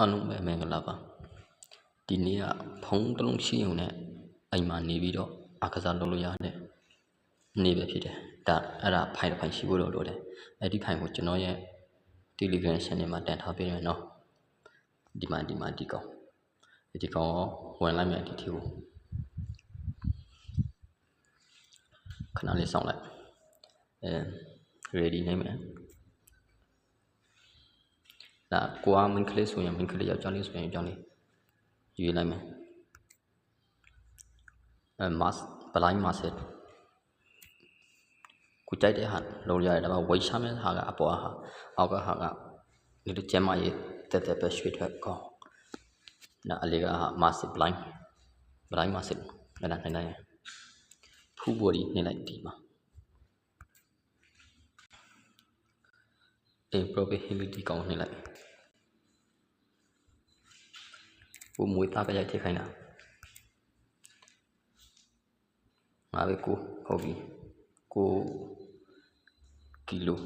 အားလုံးပဲမင်္ဂလာပါဒီနေ့ကဖုံးတစ်လုံးရှိုံနဲ့အိမ်မှာနေပြီးတော့အခစားလုပ်လို့ရတဲ့နေ့ပဲဖြစ်တယ်ဒါအဲ့ဒါဖိုင်တစ်ဖိုင်ရှိဖို့တော့လိုတယ်အဲ့ဒီဖိုင်ကိုကျွန်တော်ရဲ့ Telegram channel မှာတင်ထားပေးမယ်နော်ဒီမှာဒီမှာဒီကောင်ဒီကောင်ကိုဝင်လိုက်မယ်ဒီထီကိုခဏလေးစောင့်လိုက်အဲ ready နေမယ် ဒါကိုကမင်းကလေးဆိုရင်မင်းကလေးယောက်ျားလေးဆိုရင်ယောက်ျားလေးယူလိုက်မယ်အဲ mask blind mask ကိုကြိုက်တဲ့ဟာလုံးရတယ်ဒါပေမဲ့ဝိတ်ချမဲ့ဟာကအပေါ်ဟာအောက်ကဟာကဒီလိုကျမရေးတက်တက်ပဲရွှေ့ထွက်ကောင်းဒါအလေးကဟာ mask blind blind mask အဲ့ဒါနိုင်နိုင်ဖူးဘော်ဒီနေလိုက်ဒီမှာ a probability ကောင်းနေလိုက်ဘုံမွေးသားပဲရိုက်ထည့်ခိုင်းတာငါပဲကိုဟုတ်ပြီကိုကီလို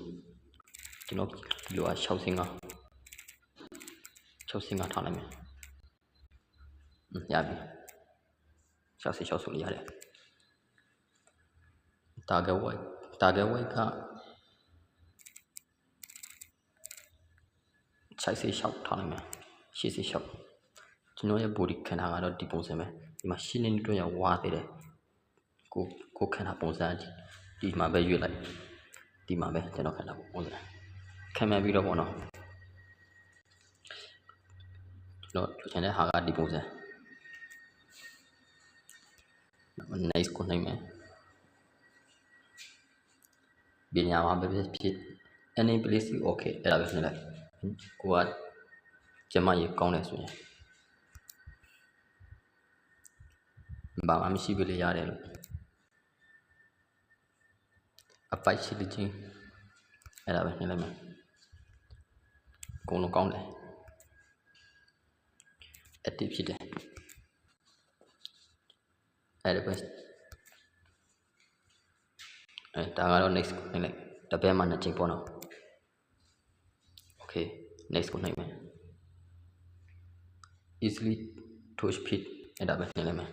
ကျွန်တော်ကီလိုက65 65ထားလိုက်မယ်อืมရပြီ66ဆိုလို့ရတယ် target weight target weight က 66ထားလိုက်မယ်86ကျွန်တော်ရဲ့ body ခန္ဓာကတော့ဒီပုံစံပဲဒီမှာရှင်းနေတော့ရဝါသေးတယ်ကိုကိုခန္ဓာပုံစံဒီဒီမှာပဲရွေ့လိုက်ဒီမှာပဲကျွန်တော်ခန္ဓာပုံစံခံမှန်ပြီးတော့ပေါ့နော်ကျွန်တော်ချင်တဲ့ဟာကဒီပုံစံ nice ကိုနိုင်မယ်ပညာမှာပဲဖြစ်ဖြစ် any place okay အဲ့ဒါပဲနေလိုက် ကိုကကျမရေကောင်းတယ်ဆိုရင်ဘာမှမရှိပြီလေရတယ်လို့အပိုက်ရှိတဲ့ချင်းအဲ့ဒါပဲနေလိုက်မယ်အကုန်လုံးကောင်းတယ် active ဖြစ်တယ်အဲ့ဒါပဲအဲဒါကတော့ next နေလိုက်တပည့်မှာနှစ်ချိန်ပေါ့နော် okay next ကိုနှိပ်မယ် easily touch fit အဲ့ဒါပဲနှိပ်လိုက်မယ်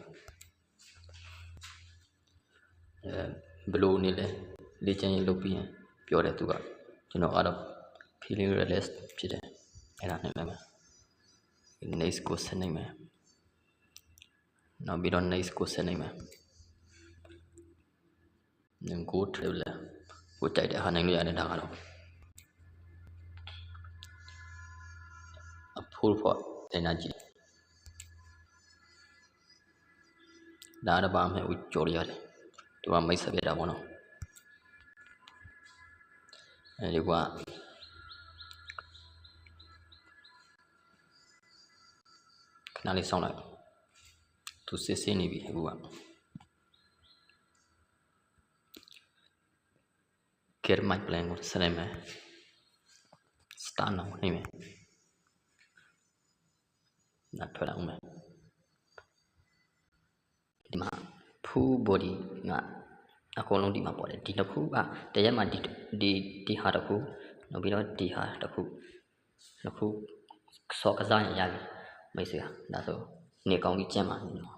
အဲဘယ်လိုနေလဲလေ့ကျင့်ရေးလုပ်ပြီးရင်ပြောတယ်သူကကျွန်တော်ကတော့ feeling relaxed ဖြစ်တယ်အဲ့ဒါနှိပ်လိုက်မယ် next ကိုဆက်နှိပ်မယ်နောက်ပြီးတော့ next ကိုဆက်နှိပ်မယ် then go traveler ကိုကြိုက်တဲ့ဟာနိုင်လို့ရတယ်ဒါကတော့ a full for energy ဒါတော့ဘာမှဦးကြော်ရတယ်ဒီမှာမိတ်ဆက်ပြတာပေါ့နော်အဲဒီကခဏလေးစောင့်လိုက်သူစစ်စစ်နေပြီအခုက get my plan ကိုဆက်လိုက်မယ် start now နေမယ် နားထွက်အောင်မယ်ဒီမှာ full body ကအကုန်လုံးဒီမှာပေါ်တယ်ဒီတစ်ခုကတရက်မှာဒီဒီဒီဟာတစ်ခုနောက်ပြီးတော့ဒီဟာတစ်ခုနှစ်ခုစောကစားရင်ရပြီမိတ်ဆွေဟာဒါဆိုနေကောင်းကြီးကျင့်ပါနေတော့